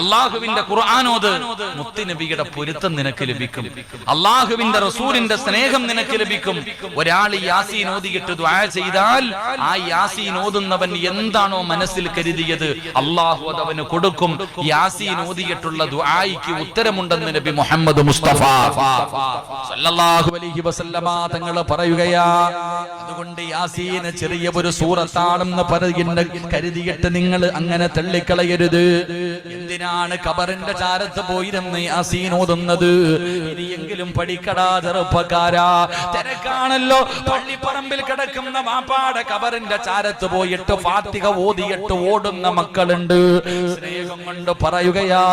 അള്ളാഹുവിന്റെ ഖുർആാനോത് മുത്തുനബിയുടെ പൊരുത്തം നിനക്ക് ലഭിക്കും. അള്ളാഹുവിന്റെ റസൂലിന്റെ സ്നേഹം നിനക്ക് ലഭിക്കും. ഒരാൾ യാസീൻ ഓതിയിട്ട് ദ്വാ ചെയ്താൽ ആ യാസീൻ ഓതുന്നവൻ എന്താണോ മനസ്സിൽ കരുതിയത് അള്ളാഹു അത് അവന് കൊടുക്കും. യാസീൻ ഓതിയിട്ടുള്ള ദ്വായിക്ക് ഉത്തരമുണ്ടെന്ന് നബി മുഹമ്മദ് മുസ്തഫ. സല്ലല്ലാഹു അലൈഹി വസല്ലമ തങ്ങൾ പറയുകയാ അതുകൊണ്ട് യാസീന് ചെറിയ ഒരു സൂറത്താണെന്ന് പറയുന്ന കരുതിയിട്ട് നിങ്ങൾ അങ്ങനെ തള്ളിക്കളയരുത്. എന്തിനാണ് കബറിന്റെ ചാരത്ത് പോയിരുന്ന് അസീൻ ഓതുന്നത്. ഇനിയെങ്കിലും പഠിക്കടാ ചെറുപ്പക്കാരാ. തിരക്കാണല്ലോ. പള്ളിപ്പറമ്പിൽ കിടക്കുന്ന മാപ്പാടെ കബറിന്റെ ചാരത്ത് പോയിട്ട് ഫാത്തിക ഓതിയിട്ട് ഓടുന്ന മക്കളുണ്ട്. സ്നേഹം കൊണ്ട് പറയുകയാ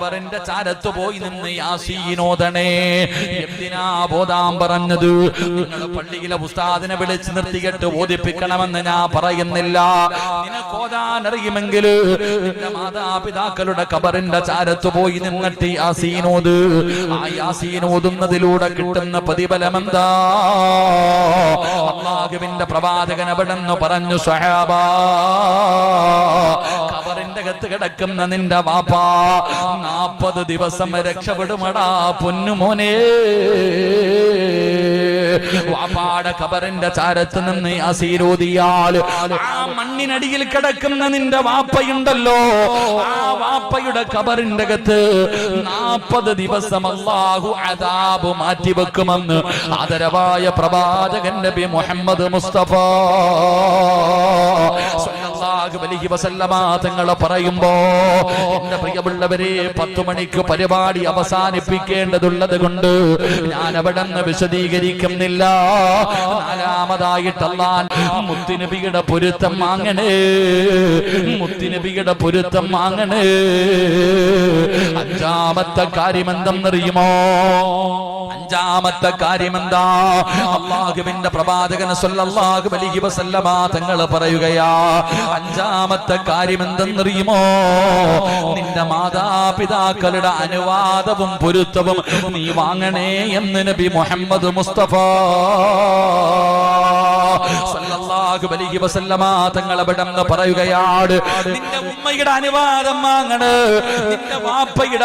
കബറിന്റെ ചാരത്ത് പോയി നിന്ന് യാസീനോദണേ എന്തിനാ ബോധാം പറഞ്ഞത്? പള്ളിയിലെ ഉസ്താദിനെ വിളിച്ച് നിർത്തിയിട്ട് ബോധിപ്പിക്കണമെന്ന് ഞാൻ പറയുന്നില്ല. നിനക്ക് അറിയുമെങ്കിൽ മാതാപിതാക്കളുടെ കബറിന്റെ ചാരത്ത് പോയി നിന്നിട്ട് യാസീനോത് ആ യാസീനോതുന്നതിലൂടെ കിട്ടുന്ന പ്രതിഫലം എന്താ അള്ളാഹുവിന്റെ പ്രവാചകൻ എവിടെന്ന് പറഞ്ഞു സഹാബ? കബറിന്റെ കിടക്കുന്ന നിന്റെ വാപ്പാ. നാപ്പത് ദിവസം രക്ഷപ്പെടുമടാ പൊന്നുമോനെ. വാപ്പാടെ കബറിന്റെ ചാരത്ത് നിന്ന് അസീരോദിയാൽ ആ മണ്ണിനടിയിൽ കിടക്കുന്ന നിന്റെ വാപ്പയുണ്ടല്ലോ. ആ വാപ്പയുടെ കബറിന്റെ അകത്ത് നാപ്പത് ദിവസം അള്ളാഹു അതാബ് മാറ്റിവെക്കുമെന്ന് ആദരവായ പ്രവാചകൻ നബി മുഹമ്മദ് മുസ്തഫ. അലൈഹി വസല്ലമ തങ്ങൾ പറയുമ്പോ എന്റെ പ്രിയമുള്ളവരെ പത്തു മണിക്ക് പരിപാടി അവസാനിപ്പിക്കേണ്ടതുള്ളത് കൊണ്ട് ഞാൻ അവിടെ നിന്ന് വിശദീകരിക്കുന്നില്ല. നാലാമതായിട്ട് മുത്തിനബിയുടെ പൊരുത്തം വാങ്ങണേ മുത്തിനബിയുടെ പൊരുത്തം വാങ്ങണേ. അഞ്ചാമത്തെ കാര്യം എന്തെന്നറിയുമോ അഞ്ചാമത്തെ കാര്യം എന്താ അള്ളാഹുവിന്റെ പ്രവാചകൻ സല്ലല്ലാഹു അലൈഹി വസല്ലമ തങ്ങൾ പറയുകയാ അഞ്ചാമത്തെ കാര്യം എന്തെന്നറിയുമോ നിന്റെ മാതാപിതാക്കളുടെ അനുവാദവും പൊരുത്തവും നീ വാങ്ങണേ എന്ന് നബി മുഹമ്മദ് മുസ്തഫ പറയുകയാണ് നിന്റെ അനുവാദം നിന്റെ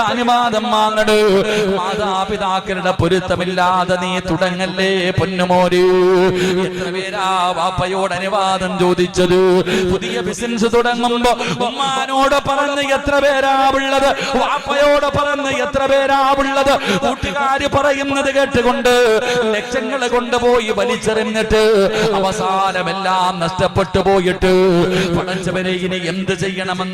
അനുവാദം മാതാപിതാക്കളുടെ പൊരുത്തമില്ലാതെ നീ തുടങ്ങല്ലേ പൊന്നുമോര് വാപ്പയോട് അനുവാദം ചോദിച്ചത്? പുതിയ ബിസിനസ് തുടങ്ങുമ്പോ ഉമ്മാനോട് പറഞ്ഞ് എത്ര പേരാ ഉള്ളത്? വാപ്പയോട് പറഞ്ഞ് എത്ര പേരാ ഉള്ളത്? കൂട്ടുകാര് പറയുന്നത് കേട്ടുകൊണ്ട് ലക്ഷങ്ങൾ കൊണ്ടുപോയി വലിച്ചെറിഞ്ഞിട്ട് അവസാനമെല്ലാം നഷ്ടപ്പെട്ടു പോയിട്ട് പടച്ചവനെ ഇനി എന്ത് ചെയ്യണമെന്ന്